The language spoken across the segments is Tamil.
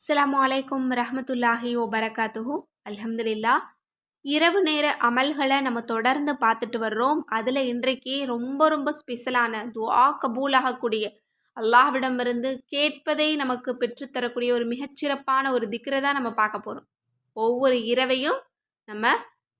அஸ்ஸலாமு அலைக்கும் ரஹமத்துல்லாஹி ஓ பரகாத்துஹு அலமதுல்லா இரவு நேர அமல்களை நம்ம தொடர்ந்து பார்த்துட்டு வர்றோம். அதில் இன்றைக்கு ரொம்ப ரொம்ப ஸ்பெஷலான துவா கபூலாகக்கூடிய அல்லாஹ்விடமிருந்து கேட்பதை நமக்கு பெற்றுத்தரக்கூடிய ஒரு மிகச்சிறப்பான ஒரு திக்கரை தான் நம்ம பார்க்க போகிறோம் ஒவ்வொரு இரவையும் நம்ம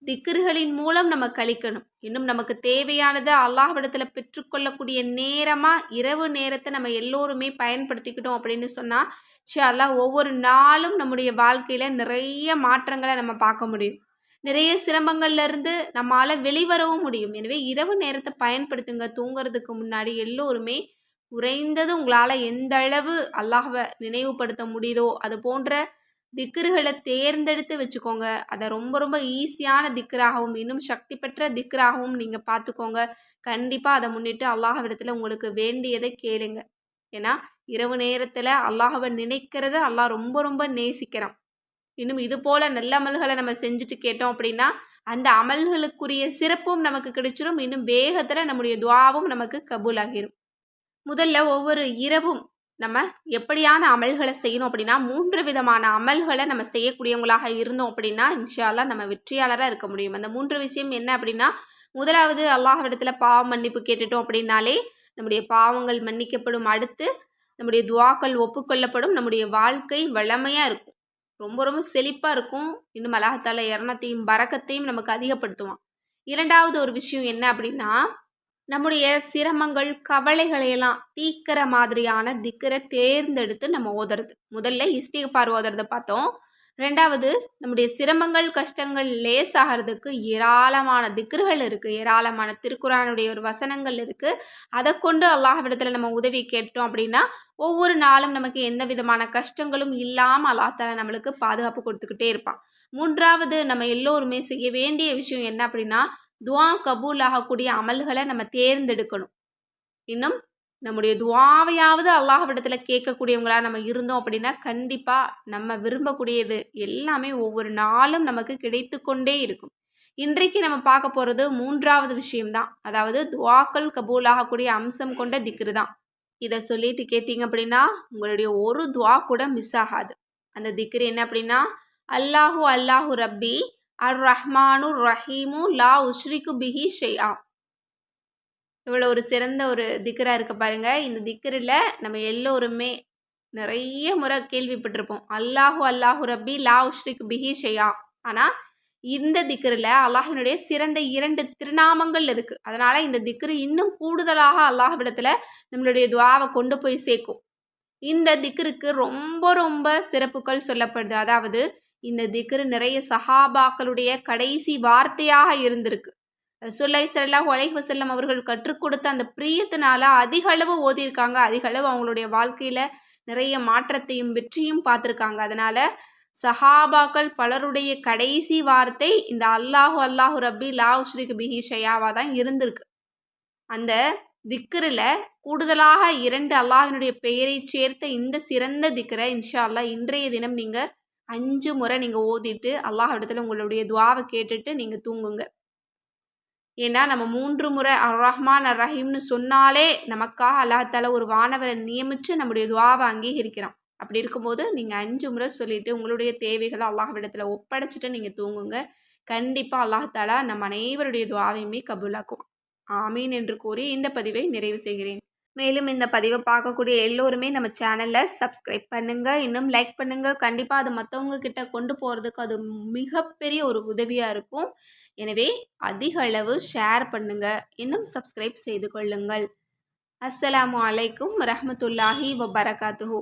திக்ருகளின் மூலம் நம்ம கழிக்கணும் இன்னும் நமக்கு தேவையானதை அல்லாஹ்விடத்தில் பெற்றுக்கொள்ளக்கூடிய நேரமாக இரவு நேரத்தை நம்ம எல்லோருமே பயன்படுத்திக்கிட்டோம் அப்படின்னு சொன்னால் ஷியாலா ஒவ்வொரு நாளும் நம்முடைய வாழ்க்கையில் நிறைய மாற்றங்களை நம்ம பார்க்க முடியும். நிறைய சிரமங்கள்லேருந்து நம்மளால் வெளிவரவும் முடியும். எனவே இரவு நேரத்தை பயன்படுத்துங்க. தூங்குறதுக்கு முன்னாடி எல்லோருமே குறைந்தது உங்களால் எந்த அளவு அல்லாஹவை நினைவுபடுத்த முடியுதோ அது போன்ற திக்ருகளை தேர்ந்தெடுத்து வச்சுக்கோங்க. அதை ரொம்ப ரொம்ப ஈஸியான திக்ராகவும் இன்னும் சக்தி பெற்ற திக்ராகவும் நீங்கள் பார்த்துக்கோங்க கண்டிப்பாக அதை முன்னிட்டு அல்லாஹவிடத்தில் உங்களுக்கு வேண்டியதை கேளுங்க. ஏன்னா இரவு நேரத்தில் அல்லாஹவை நினைக்கிறத அல்லாஹ் ரொம்ப ரொம்ப நேசிக்கிறான். இன்னும் இது போல் நல்ல அமல்களை நம்ம செஞ்சுட்டு கேட்டோம் அப்படின்னா அந்த அமல்களுக்குரிய சிறப்பும் நமக்கு கிடைச்சிரும். இன்னும் வேகத்தில் நம்முடைய துவாவும் நமக்கு கபூலாகிரும். முதல்ல ஒவ்வொரு இரவும் நம்ம எப்படியான அமல்களை செய்யணும் அப்படின்னா மூன்று விதமான அமல்களை நம்ம செய்யக்கூடியவங்களாக இருந்தோம் அப்படின்னா இன்ஷால்லா நம்ம வெற்றியாளராக இருக்க முடியும். அந்த மூன்று விஷயம் என்ன அப்படின்னா முதலாவது அல்லாஹ்விடத்தில் பாவம் மன்னிப்பு கேட்டுட்டோம் அப்படின்னாலே நம்முடைய பாவங்கள் மன்னிக்கப்படும் அடுத்து நம்முடைய துவாக்கள் ஒப்புக்கொள்ளப்படும் நம்முடைய வாழ்க்கை வளமையாக இருக்கும். ரொம்ப ரொம்ப செழிப்பாக இருக்கும். இன்னும் அல்லாஹால இரணத்தையும் பறக்கத்தையும் நமக்கு அதிகப்படுத்துவான். இரண்டாவது ஒரு விஷயம் என்ன அப்படின்னா நம்முடைய சிரமங்கள் கவலைகளையெல்லாம் தீக்கிற மாதிரியான திக்கரை தேர்ந்தெடுத்து நம்ம ஓதுறது. முதல்ல இஸ்திகபார் ஓதுறதை பார்த்தோம். ரெண்டாவது நம்முடைய சிரமங்கள் கஷ்டங்கள் லேஸ் ஆகிறதுக்கு ஏராளமான திக்ருகள் இருக்குது ஏராளமான திருக்குறானுடைய ஒரு வசனங்கள் இருக்குது அதை கொண்டு அல்லாஹ்விடத்தில் நம்ம உதவி கேட்டோம் அப்படின்னா ஒவ்வொரு நாளும் நமக்கு எந்த விதமான கஷ்டங்களும் இல்லாமல் அல்லாஹால நம்மளுக்கு பாதுகாப்பு கொடுத்துக்கிட்டே இருப்பான். மூன்றாவது நம்ம எல்லோருமே செய்ய வேண்டிய விஷயம் என்ன அப்படின்னா துவா கபூல் ஆகக்கூடிய அமல்களை நம்ம தேர்ந்தெடுக்கணும். இன்னும் நம்முடைய துவாவையாவது அல்லாஹ்விடத்தில் கேட்கக்கூடியவங்களாக நம்ம இருந்தோம் அப்படின்னா கண்டிப்பாக நம்ம விரும்பக்கூடியது எல்லாமே ஒவ்வொரு நாளும் நமக்கு கிடைத்து கொண்டே இருக்கும். இன்றைக்கு நம்ம பார்க்க போகிறது மூன்றாவது விஷயம்தான். அதாவது துவாக்கள் கபூல் ஆகக்கூடிய அம்சம் கொண்ட திக்ரு தான். இதை சொல்லிட்டு கேட்டிங்க அப்படின்னா உங்களுடைய ஒரு துவா கூட மிஸ் ஆகாது. அந்த திக்ரு என்ன அப்படின்னா அல்லாஹூ அல்லாஹூ ரப்பி அர் ரஹ்மானு ரஹீமு லா உஷ்ரிக்கு பிஹி ஷெய்யா இவ்வளோ ஒரு சிறந்த ஒரு திக்கராக இருக்க பாருங்கள் இந்த திக்கரில் நம்ம எல்லோருமே நிறைய முறை கேள்விப்பட்டிருப்போம். அல்லாஹூ அல்லாஹூ ரப்பி லா உஷ்ரிக்கு பிஹி ஷெய்யா ஆனால் இந்த திக்கரில் அல்லாஹினுடைய சிறந்த இரண்டு திருநாமங்கள் இருக்குது அதனால் இந்த திக்ரு இன்னும் கூடுதலாக அல்லாஹ்விடத்தில் நம்மளுடைய துவாவை கொண்டு போய் சேர்க்கும். இந்த திக்ருக்கு ரொம்ப ரொம்ப சிறப்புகள் சொல்லப்படுது. அதாவது இந்த திக்ரு நிறைய சஹாபாக்களுடைய கடைசி வார்த்தையாக இருந்திருக்கு. ரசூல்லாய் சல்லாஹ் ஒலைஹ் வசல்லம் அவர்கள் கற்றுக் கொடுத்த அந்த பிரியத்தினால அதிக அளவு ஓதியிருக்காங்க. அதிக அளவு அவங்களுடைய வாழ்க்கையில் நிறைய மாற்றத்தையும் வெற்றியும் பார்த்துருக்காங்க. அதனால் சஹாபாக்கள் பலருடைய கடைசி வார்த்தை இந்த அல்லாஹு அல்லாஹு ரப்பி லா ஸ்ரீக் பிஹி ஷயாவாக தான் இருந்திருக்கு. அந்த திக்கரில் கூடுதலாக இரண்டு அல்லாஹினுடைய பெயரை சேர்த்த இந்த சிறந்த திக்கரை இன்ஷா அல்லாஹ் இன்றைய தினம் நீங்கள் அஞ்சு முறை நீங்கள் ஓதிட்டு அல்லாஹ் இடத்துல உங்களுடைய துவாவை கேட்டுட்டு நீங்கள் தூங்குங்க. ஏன்னா நம்ம மூன்று முறை அர் ரஹ்மான் அர் ரஹீம்னு சொன்னாலே நமக்காக அல்லாஹால ஒரு வானவரை நியமித்து நம்முடைய துவாவை அங்கீகரிக்கிறான். அப்படி இருக்கும்போது நீங்கள் அஞ்சு முறை சொல்லிவிட்டு உங்களுடைய தேவைகளை அல்லாஹ்விடத்தில் ஒப்படைச்சிட்டு நீங்கள் தூங்குங்க. கண்டிப்பாக அல்லாஹாலா நம்ம அனைவருடைய துவாவையுமே கபூலாக்குவான். ஆமீன் என்று கூறி இந்த பதிவை நிறைவு செய்கிறேன். மேலும் இந்த பதிவை பார்க்கக்கூடிய எல்லோருமே நம்ம சேனலில் சப்ஸ்கிரைப் பண்ணுங்கள் இன்னும் லைக் பண்ணுங்கள் கண்டிப்பாக அது மற்றவங்க கிட்ட கொண்டு போகிறதுக்கு அது மிகப்பெரிய ஒரு உதவியாக இருக்கும். எனவே அதிக அளவு ஷேர் பண்ணுங்கள் இன்னும் சப்ஸ்கிரைப் செய்து கொள்ளுங்கள். அஸ்ஸலாமு அலைக்கும் ரஹமத்துல்லாஹி வபரகாத்துஹூ.